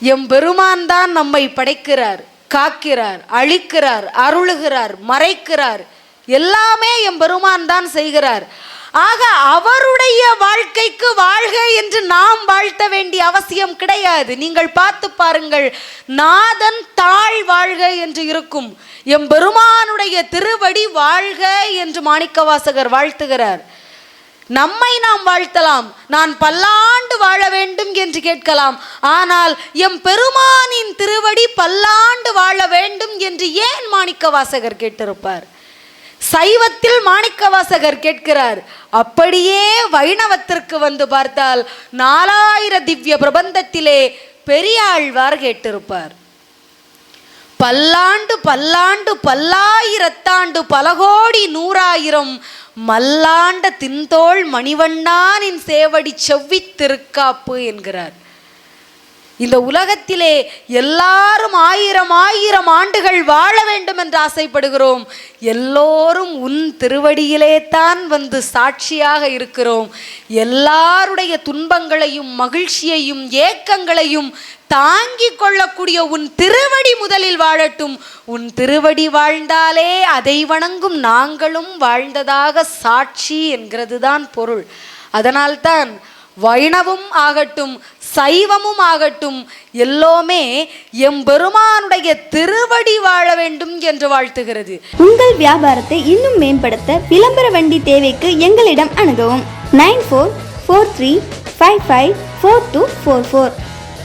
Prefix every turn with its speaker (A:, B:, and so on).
A: எம்பெருமான் தான் நம்மை படைக்கிறார் காக்கிறார் அழிக்கிறார் அருளுகிறார் மறைக்கிறார். எல்லாமே எம்பெருமான் தான் செய்கிறார். ஆக அவருடைய வாழ்க்கைக்கு வாழ்க என்று நாம் வாழ்த்த வேண்டிய அவசியம் கிடையாது. நீங்கள் பார்த்து பாருங்கள் நாதன் தாழ் வாழ்க என்று இருக்கும். எம்பெருமானுடைய திருவடி வாழ்க என்று மாணிக்கவாசகர் வாழ்த்துகிறார். நம்மை நாம் வாழ்த்தலாம். நான் பல்லாண்டு வாழ வேண்டும் என்று கேட்கலாம். ஆனால் எம் பெருமானின் திருவடி பல்லாண்டு வாழ வேண்டும் என்று ஏன் மாணிக்க வாசகர் கேட்டிருப்பார்? சைவத்தில் மாணிக்க வாசகர் கேட்கிறார். அப்படியே வைணவத்திற்கு வந்து பார்த்தால் நாலாயிர திவ்ய பிரபந்தத்திலே பெரியாழ்வார் கேட்டிருப்பார். பல்லாண்டு பல்லாண்டு பல்லாயிரத்தாண்டு பலகோடி நூறாயிரம் மல்லாண்ட தின்தோள் மணிவண்ணானின் சேவடி செவ்வித் திருக்காப்பு என்கிறார். இந்த உலகத்திலே எல்லாரும் ஆயிரம் ஆயிரம் ஆண்டுகள் வாழ வேண்டும் என்று ஆசைப்படுகிறோம். எல்லோரும் உன் திருவடியிலே தான் வந்து சாட்சியாக இருக்கிறோம். எல்லாருடைய துன்பங்களையும் மகிழ்ச்சியையும் ஏக்கங்களையும் தாங்கிக் கொள்ளக்கூடிய உன் திருவடி முதலில் வாழட்டும். உன் திருவடி வாழ்ந்தாலே அதை வணங்கும் நாங்களும் வாழ்ந்ததாக சாட்சி என்கிறது தான் பொருள். அதனால்தான் வைணவும் ஆகட்டும் சைவமும் ஆகட்டும் எல்லோமே எம்பெருமானுடைய திருவடி வாழ வேண்டும் என்று வாழ்த்துகிறது.
B: உங்கள் வியாபாரத்தை இன்னும் மேம்படுத்த விளம்பர வண்டி தேவைக்கு எங்களிடம் அணுகவும். Nine four four three five five four two four four.